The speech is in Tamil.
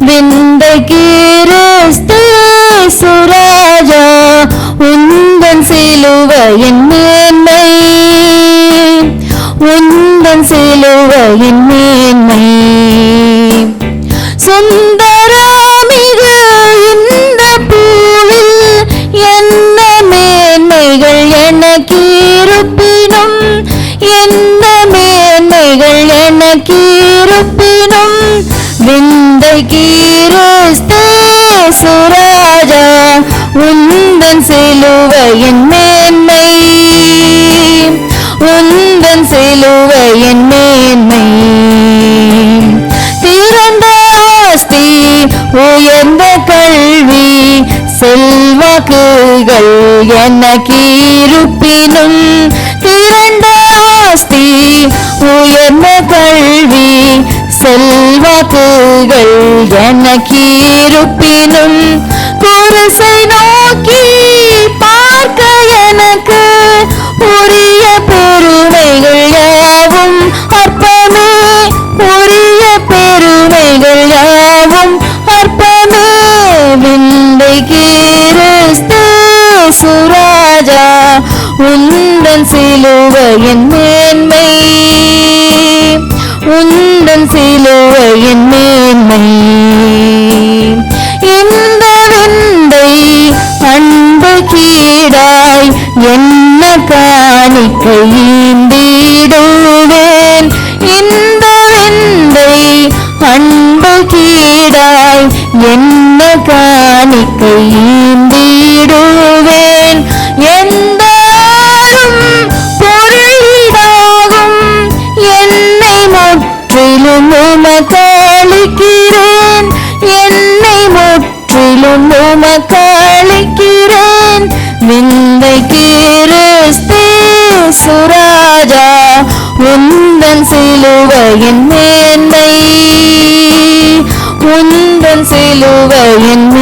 விந்த கிறிஸ்து சுராஜா உந்தன் சிலுவையின் மேன்மை. உந்தன் சிலுவையின் மேன்மை. சுந்தரமிகு இந்த பூவில் என்ன மேன்மைகள் எனக்கு இருப்பினும் என்ன மேன்மைகள் எனக்கு இருப்பினும் விந்தை கீரஸ்தே சுராஜா உந்தன் சிலுவையின் மேன்மை. உந்தன் சிலுவையின் மேன்மை. திறந்த ஆஸ்தி உயர்ந்த கல்வி செல்வாக்குகள் எனக்கு இருப்பினும் இருப்பினும் குரசை நோக்கி பார்க்க எனக்கு உரிய பெருமைகள் யாவும் அற்பமே. உரிய பெருமைகள் யாவும் அற்பமே. விந்தை கிறிஸ்து சுராஜா உந்தன் சிலுவையின் மேன்மை. உந்தன் சிலுவை என்ன காணிக்கை ஈந்திடுவேன்? எந்த பொருளிடாகும் என்னை முற்றிலும் உமக்களிக்கிறேன். என்னை முற்றிலும் உமக்களிக்கிறேன். விந்தை கிறிஸ்தே சுராஜா உந்தன் சிலுவையின் மே You siluvayin